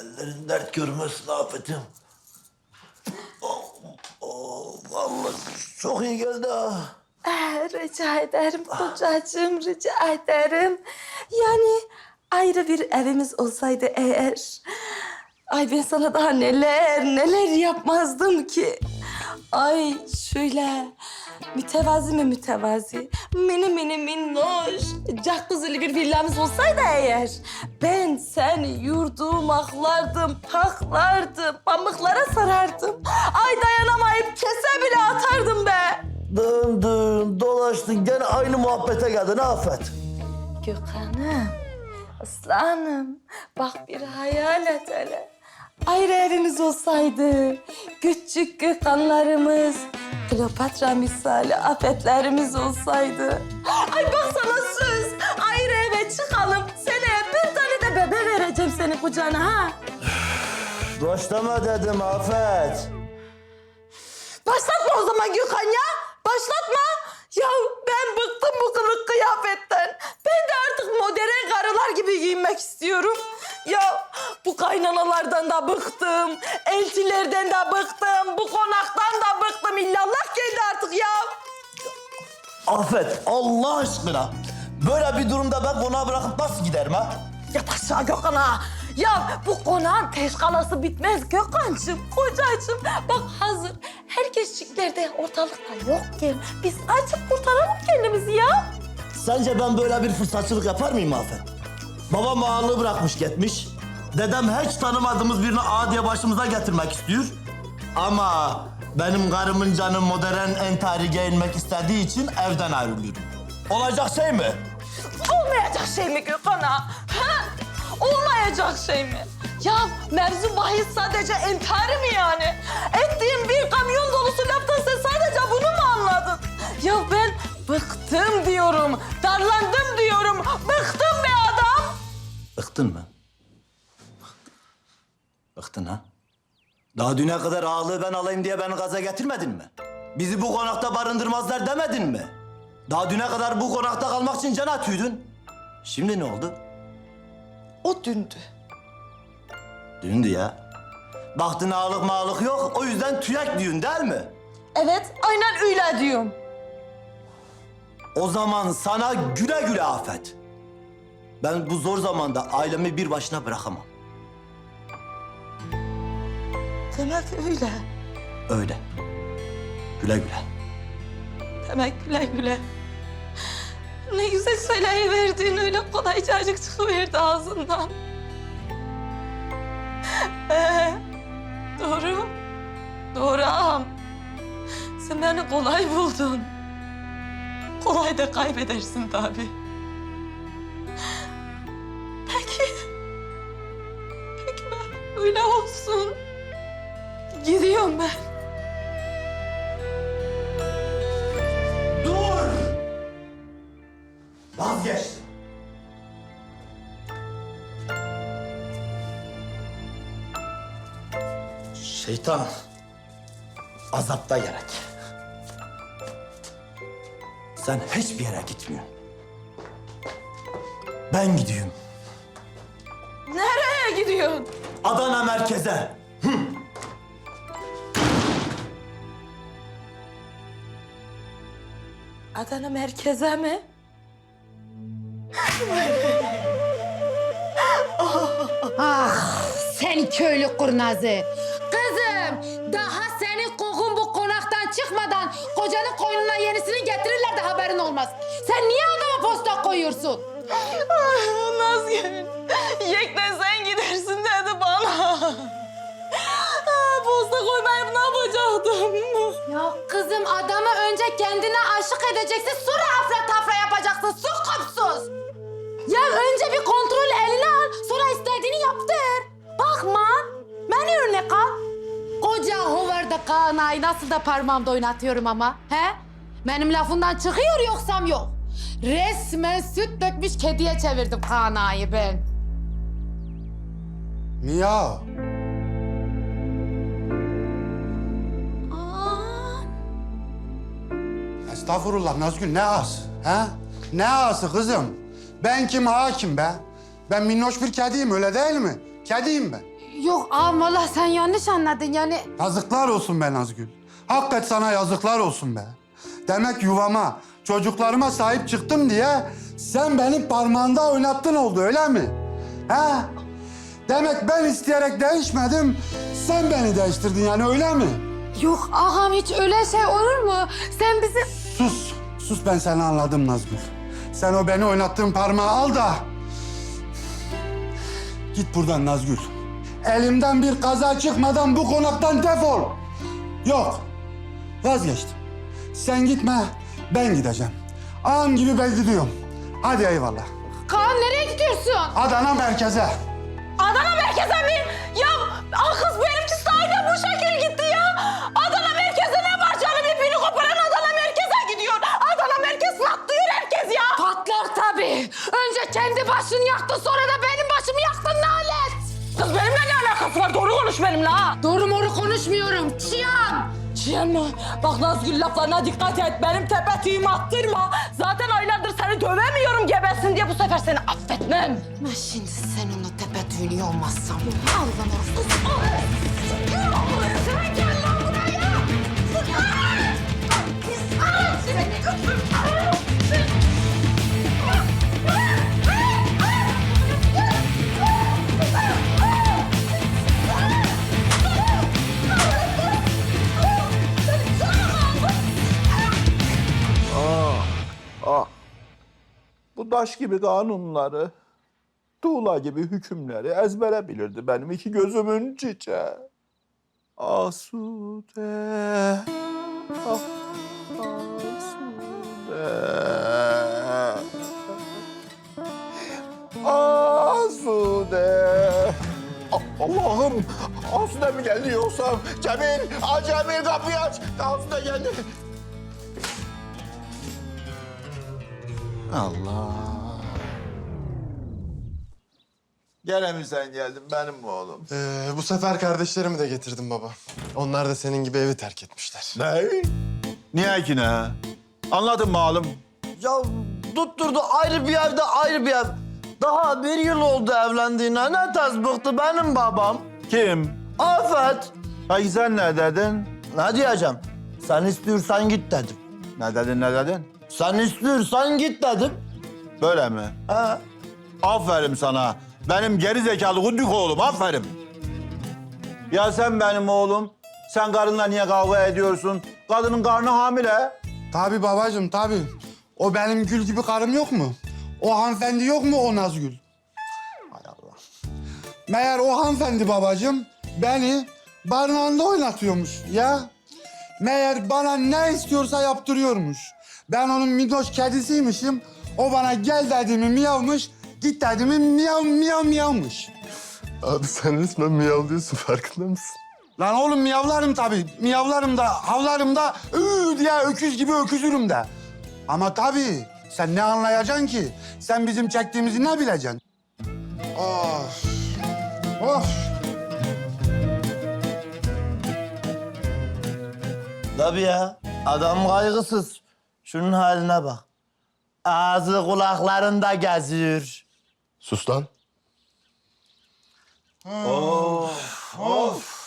Ellerin dert görmesin Afet'im. Oh, oh, vallahi çok iyi geldi ha. Eh, rica ederim kocacığım, rica ederim. Yani ayrı bir evimiz olsaydı eğer... Ay ben sana daha neler neler yapmazdım ki. Ay şöyle mütevazi mi mütevazi, mini mini minnoş, cakkuzulu bir villamız olsaydı eğer... Ben seni yurdum aklardım, paklardım, pamuklara sarardım. Ay dayanamayıp kese bile atardım be. Döndün, dolaştın, gene aynı muhabbete geldin Afet. Gökhan'ım, aslanım bak bir hayal et hele. Ayrı evimiz olsaydı, küçük Gökhanlarımız, Kleopatra misali afetlerimiz olsaydı. Ay bak sana söz, ayrı eve çıkalım. Seneye bir tane de bebe vereceğim senin kucağına ha. Başlama dedim Afet. Başlatma o zaman Gökhan ya. Başlatma. Ya ben bıktım bu kılık kıyafetten. Ben de artık modern karılar gibi giyinmek istiyorum. Ya bu kaynanalardan da bıktım. Afet, Allah aşkına. Böyle bir durumda ben konağı bırakıp nasıl giderim ha? Ya aşağı Gökhan ha. Ya bu konağın teşkalası bitmez Gökhan'cığım, kocacığım. Bak hazır herkesciklerde ortalıkta yokken biz açıp kurtaralım kendimizi ya. Sence ben böyle bir fırsatçılık yapar mıyım Afet? Babam ağalığı bırakmış gitmiş. Dedem hiç tanımadığımız birini ağa diye başımıza getirmek istiyor. Ama benim karımın canı modern entari giyinmek istediği için evden ayrılıyorum. Olacak şey mi? Olmayacak şey mi Gökhan ha? Ha? Olmayacak şey mi? Ya mevzu bahis sadece entari mi yani? Ettiğin bir kamyon dolusu laftan sen sadece bunu mu anladın? Ya ben bıktım diyorum, darlandım diyorum, bıktım be adam. Bıktın mı? Bıktın ha? Daha düne kadar ağalığı ben alayım diye beni gaza getirmedin mi? Bizi bu konakta barındırmazlar demedin mi? Daha düne kadar bu konakta kalmak için can atıyordun. Şimdi ne oldu? O dündü. Dündü ya. Baktın ağalık mağalık yok, o yüzden tüyek diyorsun değil mi? Evet, aynen öyle diyorum. O zaman sana güle güle afet. Ben bu zor zamanda ailemi bir başına bırakamam. Demek öyle. Öyle. Güle güle. Demek güle güle. Ne güzel söyleyiverdiğin öyle kolaycacık çıkıverdi ağzından. Ee, doğru. Doğru ağam. Sen beni kolay buldun. Kolay da kaybedersin tabii. Peki. Peki ben öyle olsun. Gidiyorum ben. Dur! Vazgeçtim. Şeytan azapta gerek. Sen hiçbir yere gitmiyorsun. Ben gidiyorum. Nereye gidiyorsun? Adana merkeze. Adana merkeze mi? Sen köylü kurnazı. Kızım daha senin kokun bu konaktan çıkmadan kocanın koynuna yenisini getirirler de haberin olmaz. Sen niye adama posta koyuyorsun? Ah, Nazgül, Yekten sen gidersin dedi bana. Ah, Posta koymayıp ne yapacaktım? Ya kızım adamı önce kendine aşık edeceksin sonra afra tafra yapacaksın su kapsuz. Ya önce bir kontrol eline al sonra istediğini yaptır. Bakma beni örnek al. Koca hovarda Kaan'ı nasıl da parmağımda oynatıyorum ama he? Benim lafından çıkıyor yoksam yok. Resmen süt dökmüş kediye çevirdim Kaan ağayı ben. Mia. Estağfurullah Nazgül ne ağası? Ha? Ne ağası kızım? Ben kim hakim be? Ben minnoş bir kediyim öyle değil mi? Kediyim ben. Yok ağam valla sen yanlış anladın yani. Yazıklar olsun be Nazgül. Hakikaten sana yazıklar olsun be. Demek yuvama, çocuklarıma sahip çıktım diye sen beni parmağında oynattın oldu öyle mi? He? Demek ben isteyerek değişmedim, sen beni değiştirdin yani öyle mi? Yok ağam hiç öyle şey olur mu? Sen bizi... Sus, sus ben seni anladım Nazgül. Sen o beni oynattığın parmağı al da... Git buradan Nazgül. Elimden bir kaza çıkmadan bu konaktan defol. Yok, vazgeçtim. Sen gitme, ben gideceğim. Ağam gibi ben gidiyorum. Hadi eyvallah. Kaan nereye gidiyorsun? Adana merkeze. Adana merkeze mi? Ya ah kız benimki sahiden bu şekil gitti Önce kendi başını yaktın sonra da benim başımı yaktın nalet. Kız benimle ne alakası var? Doğru konuş benimle ha. Doğru moru konuşmuyorum. Çiyan. Çiğen mi? Bak Nazgül laflarına dikkat et. Benim tepe tüyümü attırma. Zaten aylardır seni dövemiyorum gebesin diye bu sefer seni affetmem. Ben şimdi seninle tepe tüyünü olmazsam. Allah'ım olsun. Sen Daş gibi kanunları, tuğla gibi hükümleri ezbere bilirdi benim iki gözümün çiçeği. Asude, ah, Asude. Asude. A- Allah'ım, Asude mi geldi yoksa? Cemil, aa Cemil kapıyı aç. Asude geldi. Allah. Gene mi sen geldin benim oğlum? Ee, bu sefer kardeşlerimi de getirdim baba. Onlar da senin gibi evi terk etmişler. Ne? Niye ki ne? Anladın mı oğlum? Ya tutturdu ayrı bir evde ayrı bir ev. Daha bir yıl oldu evlendiğine. Ne tez bıktı benim babam. Kim? Afet. Peki sen ne dedin? Ne diyeceğim? Sen istiyorsan git dedim. Ne dedin, ne dedin? Sen istiyorsan git dedim. Böyle mi? Ha. Aferin sana. Benim geri zekalı gündük oğlum, aferin. Ya sen benim oğlum, sen karınla niye kavga ediyorsun? Kadının karnı hamile. Tabii babacığım tabii. O benim gül gibi karım yok mu? O hanımefendi yok mu o Nazgül? Hay Allah. Meğer o hanımefendi babacığım beni barınağında oynatıyormuş ya. Meğer bana ne istiyorsa yaptırıyormuş. Ben onun minnoş kedisiymişim. O bana gel dediğimi miyavmış, git dediğimi miyav miyav miyavmış. Abi sen resmen miyavlıyorsun farkında mısın? Lan oğlum miyavlarım tabii. Miyavlarım da, havlarım da, ıı diye öküz gibi öküzürüm de. Ama tabii sen ne anlayacaksın ki? Sen bizim çektiğimizi ne bileceksin? Of. Of. Tabii ya. Adam kaygısız. Şunun haline bak. Ağzı kulaklarında geziyor. Sus lan. Of, of.